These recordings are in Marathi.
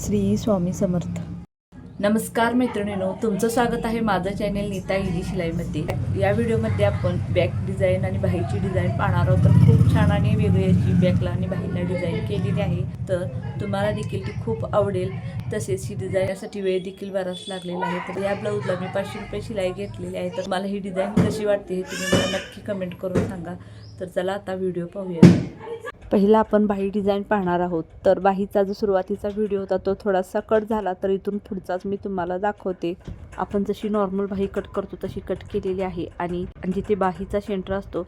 श्री स्वामी समर्थ. नमस्कार मैत्रिणीनो तुमचं स्वागत आहे माझं चॅनेल नीता इजी शिलाईमध्ये या व्हिडिओमध्ये आपण बॅक डिझाईन आणि बाहीची डिझाईन पाहणार आहोत. तर खूप छान आणि वेगळी अशी बॅकला आणि बाहीला डिझाईन केलेली आहे. तर तुम्हाला देखील ती खूप आवडेल. तसेच ही डिझाईन यासाठी वेळ देखील बराच लागलेला आहे. तर या ब्लाऊजला मी पाचशे रुपये शिलाई घेतलेली आहे. तर मला ही डिझाईन कशी वाटते हे तुम्ही मला नक्की कमेंट करून सांगा. तर चला आता व्हिडिओ पाहूया. पहिला आपण बाही डिझाईन पाहणार आहोत. तर बाहीचा जो सुरुवातीचा व्हिडिओ होता तो थोडासा कट झाला तर इथून पुढचाच मी तुम्हाला दाखवते. आपण जशी नॉर्मल बाही कट करतो तशी कट केलेली आहे. आणि जिथे बाहीचा सेंटर असतो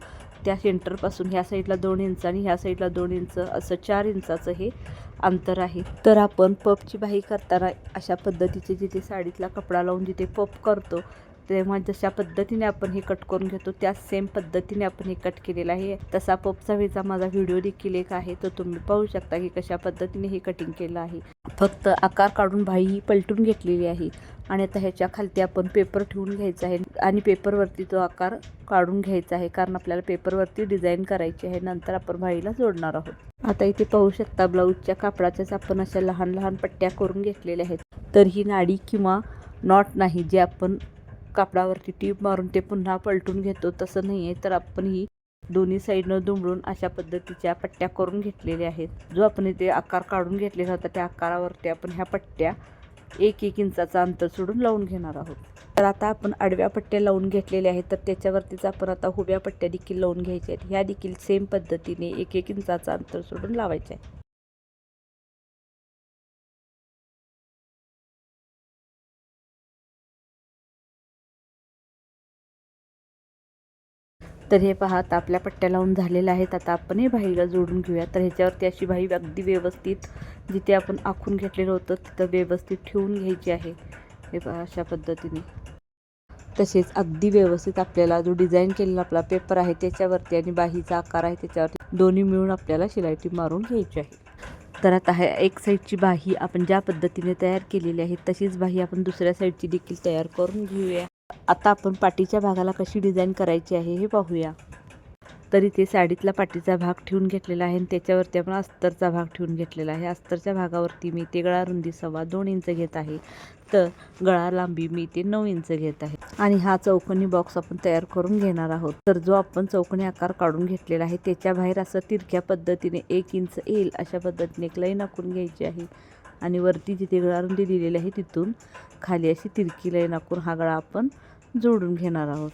त्या सेंटरपासून ह्या साईडला दोन इंच आणि ह्या साईडला दोन इंच असं चार इंचाचं हे अंतर आहे. तर आपण पपची बाही करताना अशा पद्धतीचे जिथे साडीतला कपडा लावून जिथे पप करतो तेव्हा जशा पद्धतीने आपण हे कट करून घेतो त्या सेम पद्धतीने आपण हे कट केलेलं आहे. तसा पपचा वेचा माझा व्हिडिओ देखील एक आहे तो तुम्ही पाहू शकता की कशा पद्धतीने हे कटिंग केलं आहे. फक्त आकार काढून भाई ही पलटून घेतलेली आहे आणि आता ह्याच्या खालती आपण पेपर ठेवून घ्यायचा आहे आणि पेपरवरती तो आकार काढून घ्यायचा आहे कारण आपल्याला पेपरवरती डिझाईन करायची आहे नंतर आपण भाईला जोडणार आहोत. आता इथे पाहू शकता ब्लाऊजच्या कापडाच्याच आपण अशा लहान लहान पट्ट्या करून घेतलेल्या आहेत. तर ही नाडी किंवा नॉट नाही जे आपण कापडावरती टीप मारून ते पुन्हा पलटून घेतो. तसं नाही आहे तर आपण ही दोन्ही साईडनं दुमडून अशा पद्धतीच्या पट्ट्या करून घेतलेल्या आहेत. जो आपण इथे आकार काढून घेतलेला होता त्या आकारावरती आपण ह्या पट्ट्या एक एक इंचाचा अंतर सोडून लावून घेणार आहोत. तर आता आपण आडव्या पट्ट्या लावून घेतलेल्या आहेत तर त्याच्यावरतीच आपण आता उभ्या पट्ट्या देखील लावून घ्यायच्या आहेत. ह्या देखील सेम पद्धतीने एक एक इंचाचा अंतर सोडून लावायच्या आहे. तर हे पहा आता आपल्या पट्ट्या लावून झालेल्या आहेत. आता आपण हे बाईला जोडून घेऊया. तर ह्याच्यावरती अशी भाई अगदी व्यवस्थित जिथे आपण आखून घेतलेलं होतं तिथं व्यवस्थित ठेवून घ्यायची आहे. हे पहा अशा पद्धतीने. तसेच अगदी व्यवस्थित आपल्याला जो डिझाईन केलेला आपला पेपर आहे त्याच्यावरती आणि बाहीचा आकार आहे त्याच्यावरती दोन्ही मिळून आपल्याला शिलायटी मारून घ्यायची आहे. तर आता ह्या एक साईडची बाही आपण ज्या पद्धतीने तयार केलेली आहे तशीच बाही आपण दुसऱ्या साईडची देखील तयार करून घेऊया. आता आपण पाठीच्या भागाला कशी डिझाईन करायची आहे हे पाहूया. तर इथे साडीतला पाठीचा भाग ठेवून घेतलेला आहे आणि त्याच्यावरती आपण अस्तरचा भाग ठेवून घेतलेला आहे. अस्तरच्या भागावरती मी ते गळा रुंदी सव्वा दोन इंच घेत आहे. तर गळा लांबी मी ते नऊ इंच घेत आहे. आणि हा चौकोनी बॉक्स आपण तयार करून घेणार आहोत. तर जो आपण चौकोनी आकार काढून घेतलेला आहे त्याच्या बाहेर असं तिरक्या पद्धतीने एक इंच येईल अशा पद्धतीने एक लाईन आखून घ्यायची आहे. आणि वरती जिथे गळा रुंदी दिलेली आहे तिथून खाली अशी तिरकी लाईन आखून हा गळा आपण जोडून घेणार आहोत.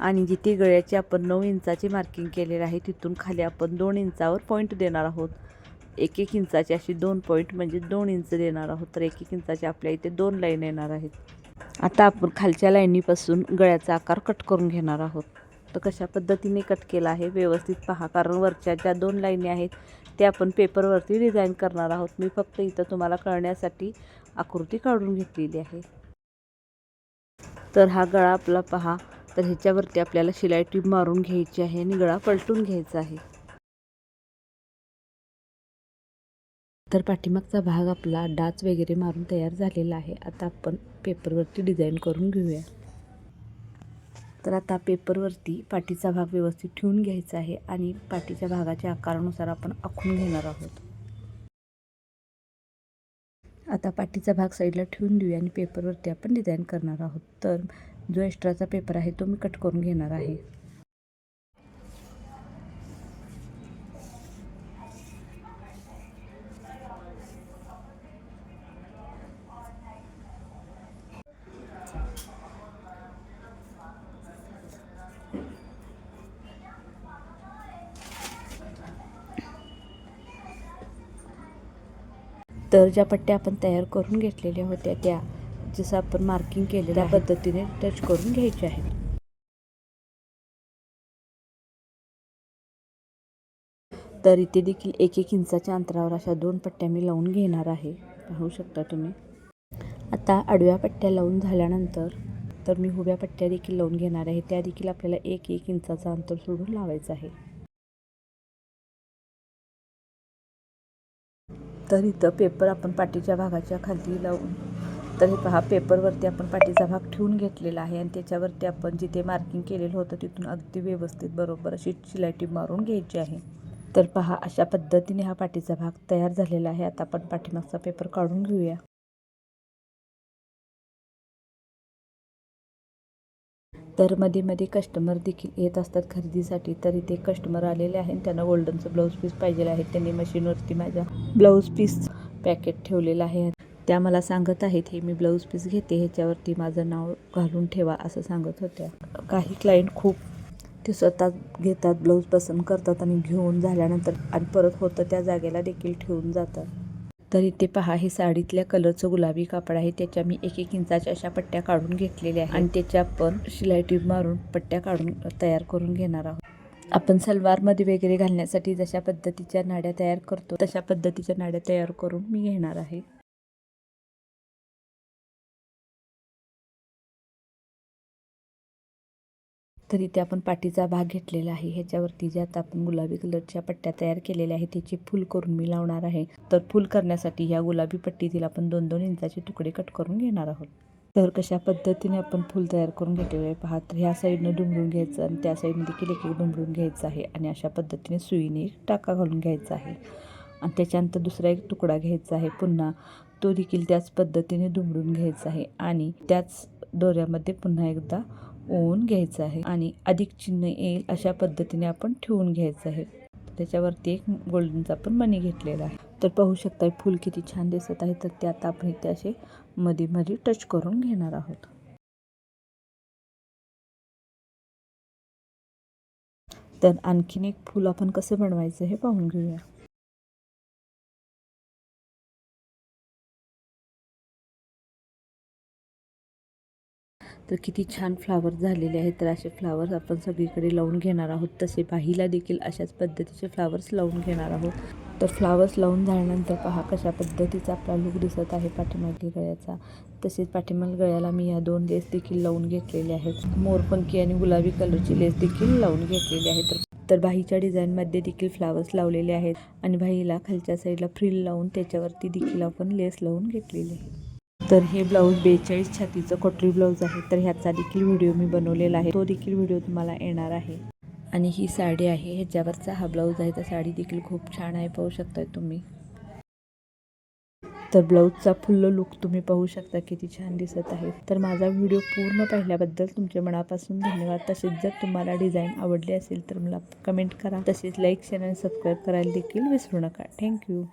आणि जिथे गळ्याची आपण नऊ इंचाची मार्किंग केलेलं आहे तिथून खाली आपण दोन इंचावर पॉईंट देणार आहोत. एक एक इंचाचे अशी दोन पॉईंट म्हणजे दोन इंच देणार आहोत. तर एक एक इंचाचे आपल्या इथे दोन लाईन येणार आहेत. आता आपण खालच्या लाईनीपासून गळ्याचा आकार कट करून घेणार आहोत. तर कशा पद्धतीने कट केला आहे व्यवस्थित पहा. कारण वरच्या ज्या दोन लाईनी आहेत त्या आपण पेपरवरती डिझाईन करणार आहोत. मी फक्त इथं तुम्हाला कळण्यासाठी आकृती काढून घेतलेली आहे. तर हा गळा आपला पहा. तर ह्याच्यावरती आपल्याला शिलाई टीप मारून घ्यायची आहे आणि गळा पलटून घ्यायचा आहे. तर पाठीमागचा भाग आपला डाच वगैरे मारून तयार झालेला आहे. आता आपण पेपरवरती डिझाईन करून घेऊया. तर आता पेपरवरती पाठीचा भाग व्यवस्थित ठेवून घ्यायचा आहे आणि पाठीच्या भागाच्या आकारानुसार आपण आखून घेणार आहोत. आता पाठीचा भाग साईडला ठेवून देऊया आणि पेपरवरती आपण डिझाईन करणार आहोत. तर जो एक्स्ट्राचा पेपर आहे तो मी कट करून घेणार आहे. तर ज्या पट्ट्या आपण तयार करून घेतलेल्या होत्या त्या जसं आपण मार्किंग केलं त्या पद्धतीने टच करून घ्यायचे आहेत. तर इथे देखील एक एक इंचाच्या अंतरावर अशा दोन पट्ट्या मी लावून घेणार आहे. पाहू शकता तुम्ही. आता आडव्या पट्ट्या लावून झाल्यानंतर तर मी उभ्या पट्ट्या देखील लावून घेणार आहे. त्या देखील आपल्याला एक एक इंचाचं अंतर सोडून लावायचं आहे. तर इथं पेपर आपण पाठीच्या भागाच्या खाली लावून तर हे पहा पेपरवरती आपण पाठीचा भाग ठेवून घेतलेला आहे आणि त्याच्यावरती आपण जिथे मार्किंग केलेलं होतं तिथून अगदी व्यवस्थित बरोबर अशी शिलाटी मारून घ्यायची आहे. तर पहा अशा पद्धतीने हा पाठीचा भाग तयार झालेला आहे. आता आपण पाठीमागचा पेपर काढून घेऊया. तर मध्ये मध्ये कस्टमर देखील येत असतात खरेदीसाठी तर इथे कस्टमर आलेले आहेत. त्यांना गोल्डनचं ब्लाऊज पीस पाहिजे आहे. त्यांनी मशीनवरती माझ्या ब्लाऊज पीस पॅकेट ठेवलेलं आहे. त्या मला सांगत आहेत हे मी ब्लाऊज पीस घेते. ह्याच्यावरती माझं नाव घालून ठेवा असं सांगत होत्या. काही क्लायंट खूप ते स्वतः घेतात ब्लाऊज पसंत करतात आणि घेऊन झाल्यानंतर आणि परत होतं त्या जागेला देखील ठेवून जातात. तर इथे पहा हे साडीतल्या कलरचं गुलाबी कापड आहे. त्याच्या मी एक एक इंचाच्या अशा पट्ट्या काढून घेतलेल्या आहेत. आणि त्याच्या आपण शिलाई ट्यूब मारून पट्ट्या काढून तयार करून घेणार आहोत. आपण सलवारमध्ये वगैरे घालण्यासाठी जशा पद्धतीच्या नाड्या तयार करतो तशा पद्धतीच्या नाड्या तयार करून मी घेणार आहे. तर इथे आपण पाठीचा भाग घेतलेला आहे. ह्याच्यावरती जे आता आपण गुलाबी कलरच्या पट्ट्या तयार केलेल्या आहेत त्याची फुल करून मी लावणार आहे. तर फुल करण्यासाठी ह्या गुलाबी पट्टीतील आपण दोन दोन इंचाचे तुकडे कट करून घेणार आहोत. तर कशा पद्धतीने आपण फूल तयार करून घेतलेलं आहे पहा तर ह्या साईडनं डुंबळून घ्यायचं आणि त्या साईडने देखील एक डुंबळून घ्यायचं आहे आणि अशा पद्धतीने सुईने एक टाका घालून घ्यायचा आहे. आणि त्याच्यानंतर दुसरा एक तुकडा घ्यायचा आहे पुन्हा तो देखील त्याच पद्धतीने दुमडून घ्यायचा आहे आणि त्याच दोऱ्यामध्ये पुन्हा एकदा ओवून घ्यायचं आहे आणि अधिक चिन्ह येईल अशा पद्धतीने आपण ठेवून घ्यायचं आहे. त्याच्यावरती एक गोल्डनचा पण मणी घेतलेला आहे. तर पाहू शकता फूल किती छान दिसत आहे. तर ते आता आपण इथे असे मध्ये मध्ये टच करून घेणार आहोत. तर आणखीन एक फूल आपण कसं बनवायचं हे पाहून घेऊया. तर किती छान फ्लावर झालेले आहेत. तर असे फ्लावर्स आपण सगळीकडे लावून घेणार आहोत. तसे बाहीला देखील अशाच पद्धतीचे फ्लावर्स लावून घेणार आहोत. तर फ्लावर्स लावून झाल्यानंतर पहा कशा पद्धतीचा आपला लुक दिसत आहे पाठीमागील गळ्याचा. तसेच पाठीमागील गळ्याला मी या दोन लेस देखील लावून घेतलेले आहेत. मोरपंखी आणि गुलाबी कलरची लेस देखील लावून घेतलेली आहे. तर तर बाहीच्या डिझाईनमध्ये देखील फ्लावर्स लावलेले आहेत. आणि बाहीला खालच्या साईडला फ्रिल लावून त्याच्यावरती देखील आपण लेस लावून घेतलेली आहे तर हे ब्लाऊज बेचाळीस छातीचं कटरी ब्लाऊज आहे. तर ह्याचा देखील व्हिडिओ मी बनवलेला आहे. तो देखील व्हिडिओ तुम्हाला येणार आहे. आणि ही साडी आहे. ह्याच्यावरचा हा ब्लाऊज आहे. तर साडी देखील खूप छान आहे. पाहू शकताय तुम्ही. तर ब्लाऊजचा फुल्ल लुक तुम्ही पाहू शकता. किती छान दिसत आहे. तर माझा व्हिडिओ पूर्ण पाहिल्याबद्दल तुमच्या मनापासून धन्यवाद. तसेच जर तुम्हाला डिझाईन आवडली असेल तर मला कमेंट करा. तसेच लाईक शेअर आणि सबस्क्राईब करायला देखील विसरू नका. थँक्यू.